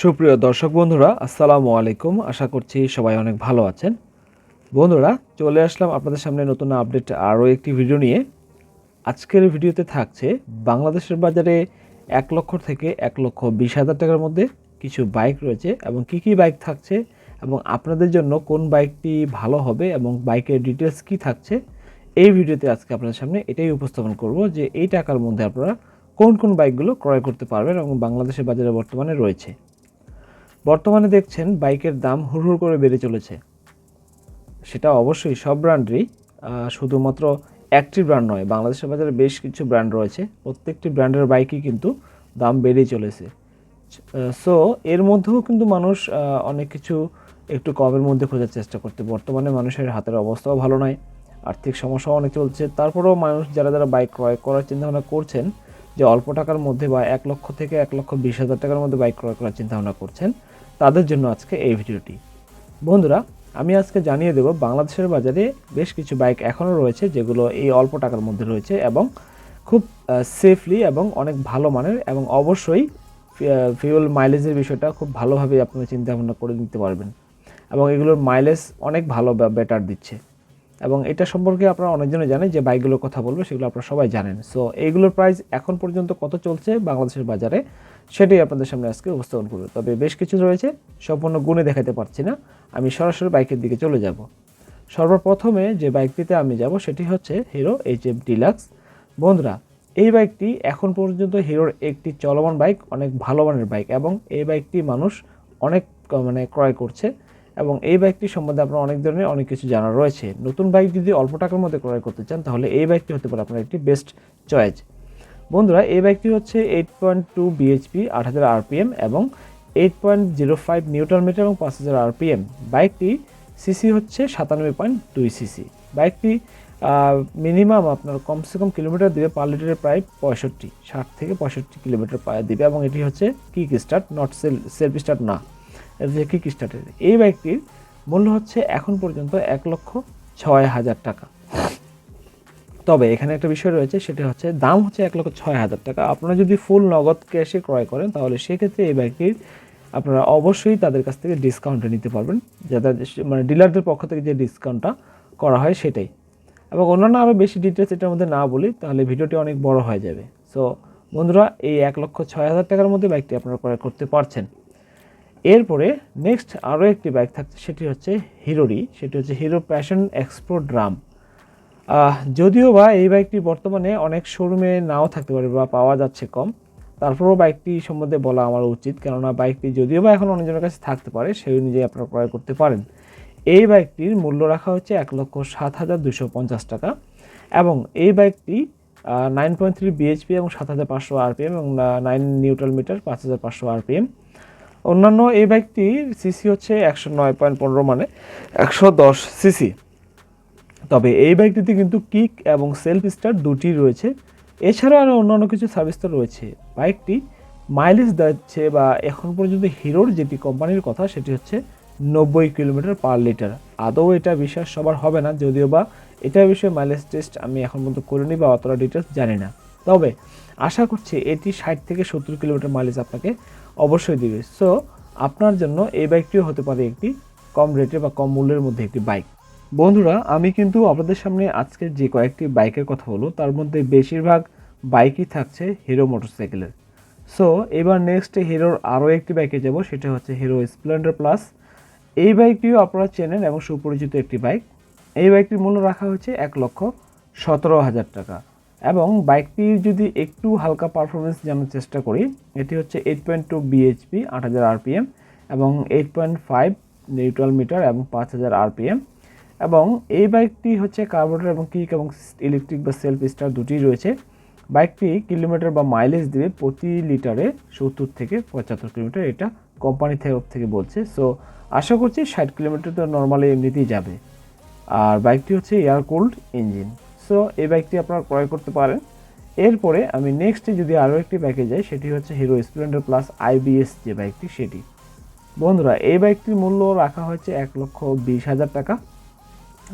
সুপ্রিয় দর্শক বন্ধুরা, আসসালামু আলাইকুম। আশা করছি সবাই অনেক ভালো আছেন। বন্ধুরা, চলে আসলাম আপনাদের সামনে নতুন আপডেট আরও একটি ভিডিও নিয়ে। আজকের ভিডিওতে থাকছে, বাংলাদেশের বাজারে এক লক্ষ থেকে এক লক্ষ বিশ হাজার টাকার মধ্যে কিছু বাইক রয়েছে এবং কি কি বাইক থাকছে এবং আপনাদের জন্য কোন বাইকটি ভালো হবে এবং বাইকের ডিটেলস কি থাকছে, এই ভিডিওতে আজকে আপনাদের সামনে এটাই উপস্থাপন করব যে এই টাকার মধ্যে আপনারা কোন কোন বাইকগুলো ক্রয় করতে পারবেন এবং বাংলাদেশের বাজারে বর্তমানে রয়েছে। বর্তমানে দেখছেন বাইকের দাম হুড় হুড় করে বেড়ে চলেছে। সেটা অবশ্যই সব ব্র্যান্ডেরই শুধুমাত্র একটি ব্র্যান্ড নয়, বাংলাদেশের বাজারে বেশ কিছু ব্র্যান্ড রয়েছে। প্রত্যেকটি ব্র্যান্ডের বাইকই কিন্তু দাম বেড়েই চলেছে। সো এর মধ্যেও কিন্তু মানুষ অনেক কিছু একটু কমের মধ্যে খোঁজার চেষ্টা করতে বর্তমানে মানুষের হাতের অবস্থাও ভালো নয়, আর্থিক সমস্যাও অনেক চলছে। তারপরেও মানুষ যারা যারা বাইক ক্রয় করার চিন্তাভাবনা করছেন, যে অল্প টাকার মধ্যে বা এক লক্ষ থেকে এক লক্ষ বিশ হাজার টাকার মধ্যে বাইক ক্রয় করার চিন্তাভাবনা করছেন তাদের জন্য আজকে এই ভিডিওটি। বন্ধুরা, আমি আজকে জানিয়ে দেব বাংলাদেশের বাজারে বেশ কিছু বাইক এখনও রয়েছে যেগুলো এই অল্প টাকার মধ্যে রয়েছে এবং খুব সেফলি এবং অনেক ভালো মানের এবং অবশ্যই ফিউল মাইলেজের বিষয়টা খুব ভালোভাবে আপনারা চিন্তা ভাবনা করে নিতে পারবেন এবং এগুলোর মাইলেজ অনেক ভালো বেটার দিচ্ছে। এবং এটা সম্পর্কে আপনারা অনেকজনে জানেন যে বাইকগুলোর কথা বলব, সেগুলো আপনারা সবাই জানেন। সো এইগুলোর প্রাইস এখন পর্যন্ত কত চলছে বাংলাদেশের বাজারে, সেটাই আপনাদের সামনে আজকে উপস্থাপন করব। তবে বেশ কিছু রয়েছে, সম্পূর্ণ গুণে দেখাতে পারছি না, আমি সরাসরি বাইকের দিকে চলে যাব। সর্বপ্রথমে যে বাইকটিতে আমি যাব, সেটি হচ্ছে হিরো এইচ এফ ডিলাক্স বন্ধুরা, এই বাইকটি এখন পর্যন্ত হিরোর একটি চলমান বাইক, অনেক ভালো মানের বাইক এবং এই বাইকটি মানুষ অনেক মানে ক্রয় করছে। এবং এই বাইকটি সম্বন্ধে আপনার অনেক ধরনের অনেক কিছু জানা রয়েছে। নতুন বাইক যদি অল্প টাকার মধ্যে ক্রয় করতে চান, তাহলে এই বাইকটি হতে পারে আপনার একটি বেস্ট চয়েস বন্ধুরা, এই বাইকটি হচ্ছে এইট পয়েন্ট টু বিএইচপি আট হাজার আরপিএম এবং eight point zero five newton meter এবং পাঁচ হাজার আরপিএম বাইকটি সিসি হচ্ছে সাতানব্বই পয়েন্ট দুই সিসি বাইকটি মিনিমাম আপনার কমসে কম কিলোমিটার দিবে পার লিটারে প্রায় পঁয়ষট্টি, ষাট থেকে পঁয়ষট্টি কিলোমিটার পায়ে দিবে এবং এটি হচ্ছে kick start not sel self start না। হচ্ছে কিক স্টার্টের এই বাইকটির মূল্য হচ্ছে এখন পর্যন্ত এক লক্ষ ছয় হাজার টাকা। তবে এখানে একটা বিষয় রয়েছে, সেটা হচ্ছে দাম হচ্ছে এক লক্ষ ছয় হাজার টাকা। আপনারা যদি ফুল নগদ ক্যাশে ক্রয় করেন, তাহলে সেক্ষেত্রে এই বাইকটির আপনারা অবশ্যই তাদের কাছ থেকে ডিসকাউন্টে নিতে পারবেন। যাদের মানে ডিলারদের পক্ষ থেকে যে ডিসকাউন্টটা করা হয় সেটাই। এবং অন্যান্য আরও বেশি ডিটেলস এটার মধ্যে না বলি, তাহলে ভিডিওটি অনেক বড় হয়ে যাবে। সো বন্ধুরা, এই এক লক্ষ ছয় হাজার টাকার মধ্যে বাইকটি আপনারা ক্রয় করতে পারছেন। এরপরে নেক্সট আরও একটি বাইক থাকছে, সেটি হচ্ছে হিরোরই সেটি হচ্ছে হিরো প্যাশন এক্সপ্রো ড্রাম যদিও বা এই বাইকটি বর্তমানে অনেক শোরুমে নাও থাকতে পারে বা পাওয়া যাচ্ছে কম, তারপরেও বাইকটি সম্বন্ধে বলা আমার উচিত, কেননা বাইকটি যদিও বা এখন অনেকজনের কাছে থাকতে পারে, সেই অনুযায়ী আপনারা ক্রয় করতে পারেন। এই বাইকটির মূল্য রাখা হচ্ছে এক লক্ষ সাত হাজার দুশো পঞ্চাশ টাকা এবং এই বাইকটি নাইন পয়েন্ট থ্রি বিএইচপি এবং সাত হাজার পাঁচশো আরপিএম এবং নাইন নিউট্রাল মিটার পাঁচ হাজার পাঁচশো আরপিএম অন্যান্য এই বাইকটির সিসি হচ্ছে একশো নয় পয়েন্ট পনেরো মানে একশো দশ সিসি। তবে এই বাইকটিতে কিন্তু কিক এবং সেলফ স্টার্ট দুটি রয়েছে। এছাড়াও আরও অন্যান্য কিছু সার্ভিস তো রয়েছে। বাইকটি মাইলেজ দিচ্ছে বা এখন পর্যন্ত হিরোর যেটি কোম্পানির কথা সেটি হচ্ছে নব্বই কিলোমিটার পার লিটার। আদৌ এটা বিশ্বাস সবার হবে না, যদিও বা এটার বিষয়ে মাইলেজ টেস্ট আমি এখন পর্যন্ত করিনি বা অতটা ডিটেলস জানি না। তবে আশা করছি এটি ষাট থেকে সত্তর কিলোমিটার মাইলেজ আপনাকে অবশ্যই দিবে। সো আপনার জন্য এই বাইকটিও হতে পারে একটি কম রেটে বা কম মূল্যের মধ্যে একটি বাইক বন্ধুরা, আমি কিন্তু আপনাদের সামনে আজকে যে কয়েকটি বাইকের কথা বলব, তার মধ্যে বেশিরভাগ বাইকই থাকছে হিরো মোটরসাইকেলের সো এবার নেক্সট হিরোর আরও একটি বাইকে যাব, সেটা হচ্ছে হিরো স্প্লেন্ডার প্লাস এই বাইকটিও আপনারা চেনেন এবং সুপরিচিত একটি বাইক এই বাইকটির মূল্য রাখা হচ্ছে এক লক্ষ সতেরো হাজার টাকা। এবং বাইকটির যদি একটু হালকা পারফরমেন্স জানার চেষ্টা করি, এটি হচ্ছে এইট পয়েন্ট টু বিএইচপি আট হাজার আরপিএম এবং eight point five neutral meter এবং পাঁচ হাজার আরপিএম এবং এই বাইকটি হচ্ছে কার্বোরেটর এবং কিক এবং ইলেকট্রিক বা সেলফ স্টার দুটি রয়েছে। বাইকটি কিলোমিটার বা মাইলেজ দেবে প্রতি লিটারে সত্তর থেকে পঁচাত্তর কিলোমিটার এটা কোম্পানি তরফ থেকে বলছে। সো আশা করছি ষাট কিলোমিটার তো নর্মালি এমনিতেই যাবে। আর বাইকটি হচ্ছে এয়ার কোল্ড ইঞ্জিন সো এই বাইকটি আপনারা ক্রয় করতে পারেন। এরপরে আমি নেক্সটে যদি আরও একটি বাইকে যাই, সেটি হচ্ছে হিরো স্প্লেন্ডার প্লাস আইবিএস যে বাইকটি সেটি। বন্ধুরা, এই বাইকটির মূল্য রাখা হয়েছে এক লক্ষ বিশ হাজার টাকা।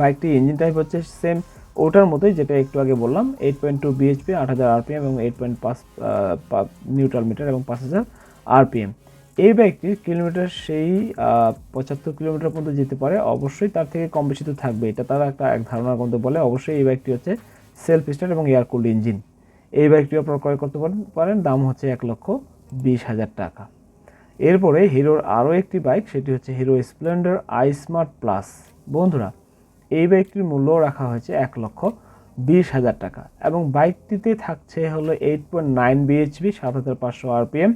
বাইকটি ইঞ্জিন টাইপ হচ্ছে সেম ওটার মতোই, যেটা একটু আগে বললাম এইট পয়েন্ট টু বিএইচপি আট হাজার আরপিএম এবং এইট পয়েন্ট পাঁচ নিউট্রাল মিটার এবং পাঁচ হাজার আরপিএম এই বাইকটির কিলোমিটার সেই পঁচাত্তর কিলোমিটার পর্যন্ত যেতে পারে। অবশ্যই তার থেকে কম বেশি তো থাকবে এটা তারা একটা, এক ধারণার মধ্যে বলে। অবশ্যই এই বাইকটি হচ্ছে সেলফ স্টার্ট এবং এয়ার কুল্ড ইঞ্জিন এই বাইকটি আপনারা ক্রয় করতে পারেন দাম হচ্ছে এক লক্ষ বিশ হাজার টাকা। এরপরে হিরোর আরও একটি বাইক, সেটি হচ্ছে Hero Splendor i Smart plus. বন্ধুরা, এই বাইকটির মূল্য রাখা হয়েছে এক লক্ষ বিশ হাজার টাকা এবং বাইকটিতে থাকছে হলো এইট পয়েন্ট নাইন বিএইচবি সাত হাজার পাঁচশো আরপিএম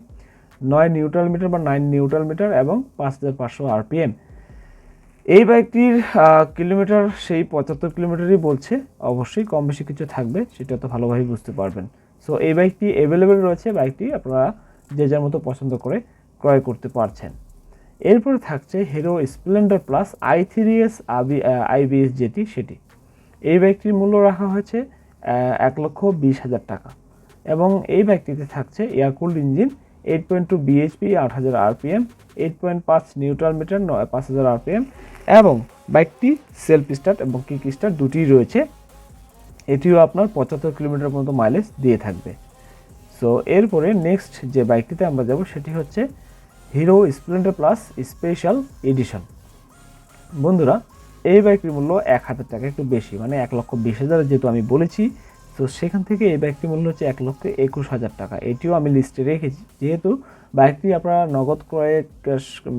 নয় নিউট্রাল মিটার বা নাইন নিউট্রাল মিটার এবং পাঁচ হাজার পাঁচশো আরপিএম। এই বাইকটির কিলোমিটার, সেই পঁচাত্তর কিলোমিটারই বলছে। অবশ্যই কম বেশি কিছু থাকবে, সেটা তো ভালোভাবে বুঝতে পারবেন। সো এই বাইকটি অ্যাভেলেবেল রয়েছে, বাইকটি আপনারা যে যার মতো পছন্দ করে ক্রয় করতে পারছেন। এরপরে থাকছে Hero Splendor plus i three S আবি আইবিএস যেটি, সেটি। এই বাইকটির মূল্য রাখা হয়েছে এক লক্ষ বিশ হাজার টাকা। এবং এই বাইকটিতে থাকছে air cooled engine eight point two BHP আট হাজার আরপিএম এইট পয়েন্ট পাঁচ নিউট্রাল মিটার নয় পাঁচ হাজার এবং বাইকটি সেলফ স্টার্ট এবং কিক স্টার্ট দুটিই রয়েছে। এটিও আপনার পঁচাত্তর কিলোমিটার পর্যন্ত মাইলেজ দিয়ে থাকবে। সো এরপরে নেক্সট যে বাইকটিতে আমরা যাব, সেটি হচ্ছে Hero Splendor plus special edition বন্ধুরা, এই বাইকটির মূল্য এক হাজার টাকা, একটু বেশি মানে এক লক্ষ বিশ হাজার, যেহেতু আমি বলেছি তো সেখান থেকে এই বাইকটির মূল্য হচ্ছে এক লক্ষ একুশ হাজার টাকা। এটিও আমি লিস্টে রেখেছি। যেহেতু বাইকটি আপনারা নগদ ক্রয়ে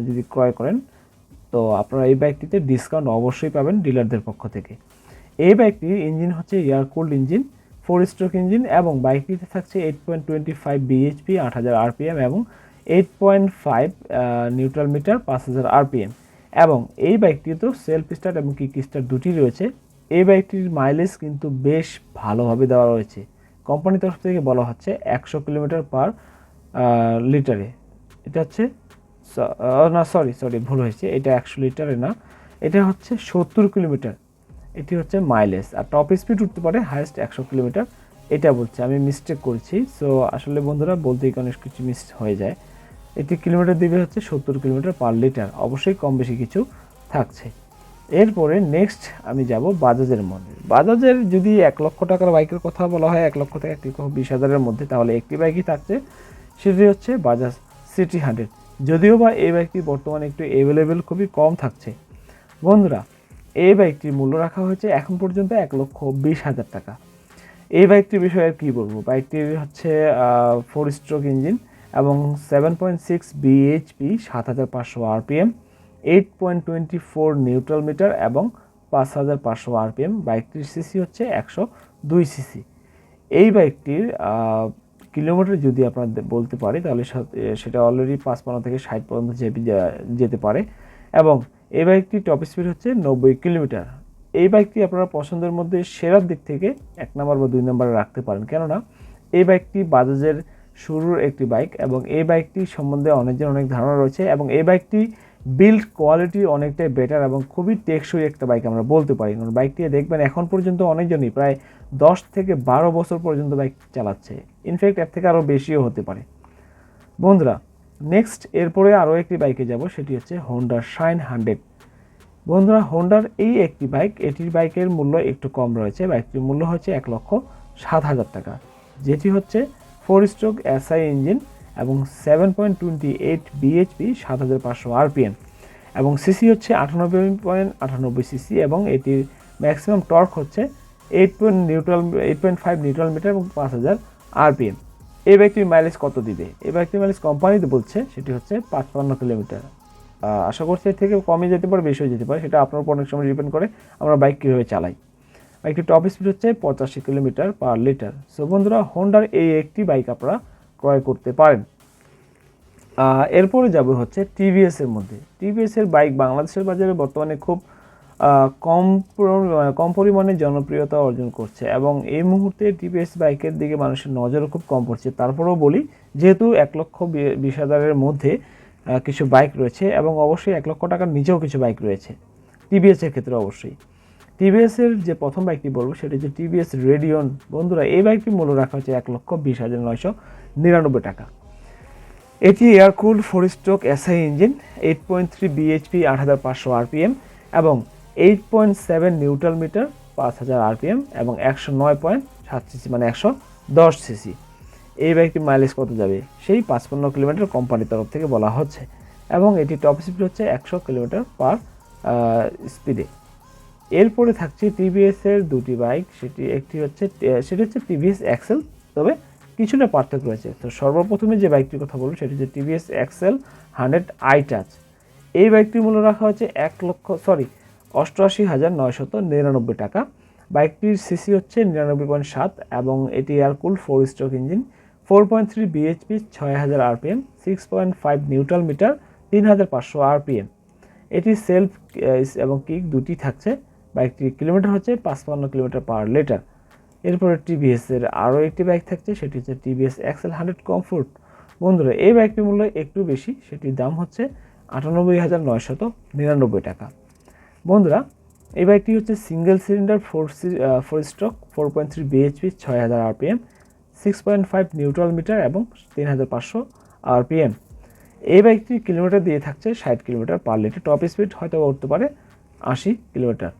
যদি ক্রয় করেন, তো আপনারা এই বাইকটিতে ডিসকাউন্ট অবশ্যই পাবেন ডিলারদের পক্ষ থেকে। এই বাইকটির ইঞ্জিন হচ্ছে air cooled engine four stroke engine এবং বাইকটিতে থাকছে eight point twenty five BHP আট হাজার আরপিএম এবং eight point five neutral meter, পাঁচ হাজার আরপিএম এবং এই বাইকটিতেও সেলফ স্টার্ট এবং কিক স্টার্ট দুটি রয়েছে। এই বাইকটির মাইলেজ কিন্তু বেশ ভালোভাবে দেওয়া রয়েছে। কোম্পানির তরফ থেকে বলা হচ্ছে একশো কিলোমিটার পার লিটারে এটা হচ্ছে না সরি সরি ভুল হয়েছে। এটা একশো লিটারে না। এটা হচ্ছে সত্তর কিলোমিটার। এটি হচ্ছে মাইলেজ আর টপ স্পিড উঠতে পারে হাইয়েস্ট একশো কিলোমিটার। এটা বলছে, আমি মিস্টেক করছি। সো আসলে বন্ধুরা বলতেই অনেক কিছু মিস হয়ে যায়। এটি কিলোমিটার দিবে হচ্ছে সত্তর কিলোমিটার পার লিটার অবশ্যই কম বেশি কিছু থাকছে। এরপরে নেক্সট আমি যাব বাজাজের মধ্যে বাজাজের যদি এক লক্ষ টাকার বাইকের কথা বলা হয়, এক লক্ষ থেকে এক লক্ষ বিশ হাজারের মধ্যে, তাহলে একটি বাইকই থাকছে। সেটি হচ্ছে বাজাজ সিটি হান্ড্রেড। যদিও বা এই বাইকটি বর্তমানে একটু অ্যাভেলেবেল খুবই কম থাকছে। বন্ধুরা, এই বাইকটির মূল্য রাখা হয়েছে এখন পর্যন্ত এক লক্ষ বিশ হাজার টাকা। এই বাইকটির বিষয়ে আর কী বলব? বাইকটির হচ্ছে ফোর স্ট্রোক ইঞ্জিন এবং সেভেন পয়েন্ট সিক্স বিএইচপি সাত হাজার পাঁচশো RPM eight point twenty four neutral meter এবং পাঁচ হাজার পাঁচশো আরপিএম বাইকটির সিসি হচ্ছে একশো দুই সিসি। এই বাইকটির কিলোমিটার যদি আপনার বলতে পারি, তাহলে সেটা অলরেডি পাঁচপান্ন থেকে ষাট পর্যন্ত যেতে পারে। এবং এই বাইকটির টপ স্পিড হচ্ছে নব্বই কিলোমিটার। এই বাইকটি আপনারা পছন্দের মধ্যে সেরার দিক থেকে এক নম্বর বা দুই নম্বরে রাখতে পারেন। কেননা, এই বাইকটি বাজাজের শুরুর একটি বাইক এবং এই বাইকটি সম্বন্ধে অনেকজন অনেক ধারণা রয়েছে এবং এই বাইকটি বিল্ড কোয়ালিটি অনেকটাই বেটার এবং খুবই টেকসই একটা বাইক আমরা বলতে পারি। কারণ বাইকটি দেখবেন এখন পর্যন্ত অনেকজনই প্রায় দশ থেকে বারো বছর পর্যন্ত বাইক চালাচ্ছে। ইনফ্যাক্ট এর থেকে আরও বেশিও হতে পারে। বন্ধুরা নেক্সট এরপরে আরও একটি বাইকে যাব, সেটি হচ্ছে হোন্ডার শাইন হান্ড্রেড বন্ধুরা হোন্ডার এই একটি বাইক এটির বাইকের মূল্য একটু কম রয়েছে। বাইকটির মূল্য হচ্ছে এক লক্ষ সাত হাজার টাকা। যেটি হচ্ছে ফোর স্ট্রোক এসআই ইঞ্জিন এবং seven point twenty eight BHP সাত হাজার পাঁচশো আরপিএম এবং সিসি হচ্ছে আটানব্বই পয়েন্ট আটানব্বই সিসি এবং এটির ম্যাক্সিমাম টর্ক হচ্ছে eight point neutral eight point five neutral meter এবং পাঁচ হাজার আরপিএম এই বাইকটির মাইলেজ কত দিবে? এই বাইকটির মাইলেজ কোম্পানিতে বলছে সেটি হচ্ছে পাঁচপান্ন কিলোমিটার। আশা করছি এর থেকে কমে যেতে পারে বেশি হয়ে যেতে পারে, সেটা আপনার উপর অনেক সময় ডিপেন্ড করে, আমরা বাইক কীভাবে চালাই। বাইকটির টপ স্পিড হচ্ছে পঁচাশি কিলোমিটার পার লিটার সো বন্ধুরা হোন্ডার এই একটি বাইক আপনারা ক্রয় করতে পারেন। এরপরে যাবে হচ্ছে টিভিএস এর মধ্যে। টিভিএস এর বাইক বাংলাদেশের বাজারে বর্তমানে খুব কম কম পরিমাণে জনপ্রিয়তা অর্জন করছে এবং এই মুহূর্তে টিভিএস বাইকের দিকে মানুষের নজরও খুব কম পড়ছে। তারপরেও বলি, যেহেতু এক লক্ষ বিশ হাজারের মধ্যে কিছু বাইক রয়েছে এবং অবশ্যই এক লক্ষ টাকার নিচেও কিছু বাইক রয়েছে। টিভিএস এর ক্ষেত্রে অবশ্যই। টিভিএস এর যে প্রথম বাইকটি বলব, সেটা হচ্ছে টিভিএস রেডিয়ন বন্ধুরা, এই বাইকটি মূল্য রাখা হচ্ছে এক লক্ষ বিশ হাজার নয়শো নিরানব্বই টাকা। এটি air cool four stroke SI engine eight point three BHP আট হাজার পাঁচশো আরপিএম এবং eight point seven neutral meter, পাঁচ হাজার আরপিএম এবং একশো নয় পয়েন্ট সাত সিসি মানে একশো দশ সিসি। এই বাইকটির মাইলেজ কত যাবে? সেই পাঁচপন্ন কিলোমিটার কোম্পানির তরফ থেকে বলা হচ্ছে এবং এটি টপ স্পিড হচ্ছে একশো কিলোমিটার পার স্পিডে এরপরে থাকছে টিভিএসের দুটি বাইক, সেটি একটি হচ্ছে, সেটি হচ্ছে টিভিএস এক্সেল তবে কিছুটা পার্থক্য রয়েছে। তো সর্বপ্রথমে যে বাইকটির কথা বলব, সেটি হচ্ছে TVS XL hundred i touch এই বাইকটির মূল্য রাখা হচ্ছে এক লক্ষ সরি অষ্টআশি হাজার নয়শত নিরানব্বই টাকা। বাইকটির সিসি হচ্ছে নিরানব্বই পয়েন্ট সাত এবং এটি air cool four stroke engine four point three BHP ছয় হাজার RPM six point five neutral meter তিন হাজার পাঁচশো আরপিএম এটি সেলফ এবং কিক দুটি থাকছে। বাইকটির কিলোমিটার হচ্ছে পাঁচপান্ন কিলোমিটার পার লিটার এরপরে টিভিএস এর আরও একটি বাইক থাকছে, সেটি হচ্ছে টিভিএস এক্সেল হান্ড্রেড কমফোর্ট বন্ধুরা, এই বাইকটির মূল্য একটু বেশি, সেটির দাম হচ্ছে আটানব্বই হাজার নয়শত নিরানব্বই টাকা। বন্ধুরা, এই বাইকটি হচ্ছে single cylinder four C four stroke four point three BHP ছয় হাজার RPM six point five neutral meter এবং তিন হাজার পাঁচশো আরপিএম এই বাইকটি কিলোমিটার দিয়ে থাকছে ষাট kilometre per litre top speed হয়তো উঠতে পারে আশি কিলোমিটার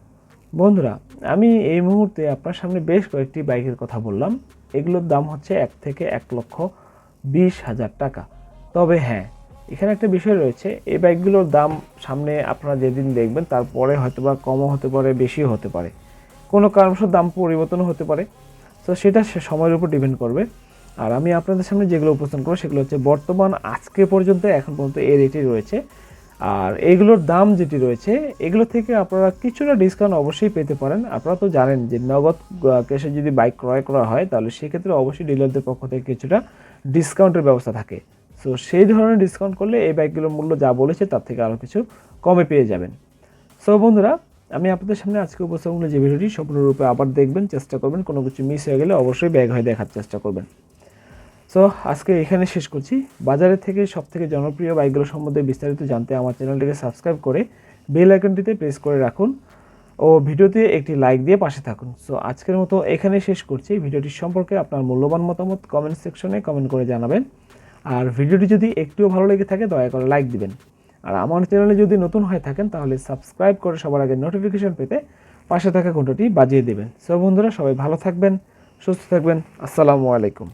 বন্ধুরা, আমি এই মুহূর্তে আপনার সামনে বেশ কয়েকটি বাইকের কথা বললাম। এগুলোর দাম হচ্ছে এক থেকে এক লক্ষ বিশ হাজার টাকা। তবে হ্যাঁ এখানে একটা বিষয় রয়েছে, এই বাইকগুলোর দাম সামনে আপনারা যেদিন দেখবেন তারপরে হয়তো বা কমও হতে পারে, বেশিও হতে পারে। কোনো কারণবশত দাম পরিবর্তনও হতে পারে। তো সেটা সময়ের উপর ডিপেন্ড করবে। আর আমি আপনাদের সামনে যেগুলো উপস্থাপন করব, সেগুলো হচ্ছে বর্তমান, আজকে পর্যন্ত, এখন পর্যন্ত এই রেটই রয়েছে। আর এইগুলোর দাম যেটি রয়েছে, এগুলো থেকে আপনারা কিছুটা ডিসকাউন্ট অবশ্যই পেতে পারেন। আপনারা তো জানেন যে নগদ ক্যাশে যদি বাইক ক্রয় করা হয়, তাহলে সেক্ষেত্রে অবশ্যই ডিলারদের পক্ষ থেকে কিছুটা ডিসকাউন্টের ব্যবস্থা থাকে। সো সেই ধরনের ডিসকাউন্ট করলে এই বাইকগুলোর মূল্য যা বলেছে, তার থেকে আরও কিছু কমে পেয়ে যাবেন। সো বন্ধুরা, আমি আপনাদের সামনে আজকে উপস্থাপন যে ভিডিওটি। সম্পূর্ণরূপে আবার দেখবেন, চেষ্টা করবেন, কোনো কিছু মিস হয়ে গেলে অবশ্যই ব্যাগ হয়ে দেখার চেষ্টা করবেন। সো আজকে এখানে শেষ করছি। বাজারের থেকে সব থেকে জনপ্রিয় বাইকগুলো সম্বন্ধে বিস্তারিত জানতে আমার চ্যানেলটিকে সাবস্ক্রাইব করে বেল আইকনটিতে প্রেস করে রাখুন ও ভিডিওতে একটি লাইক দিয়ে পাশে থাকুন। সো আজকের মতো এখানে শেষ করছি। ভিডিওটি সম্পর্কে আপনার মূল্যবান মতামত কমেন্ট সেকশনে কমেন্ট করে জানাবেন। আর ভিডিওটি যদি একটুও ভালো লেগে থাকে, দয়া করে লাইক দিবেন। আর আমার চ্যানেলে যদি নতুন হয়ে থাকেন, তাহলে সাবস্ক্রাইব করে সবার আগে নোটিফিকেশন পেতে পাশে থাকা ঘন্টাটি বাজিয়ে দেবেন। সো বন্ধুরা, সবাই ভালো থাকবেন, সুস্থ থাকবেন। আসসালামু আলাইকুম।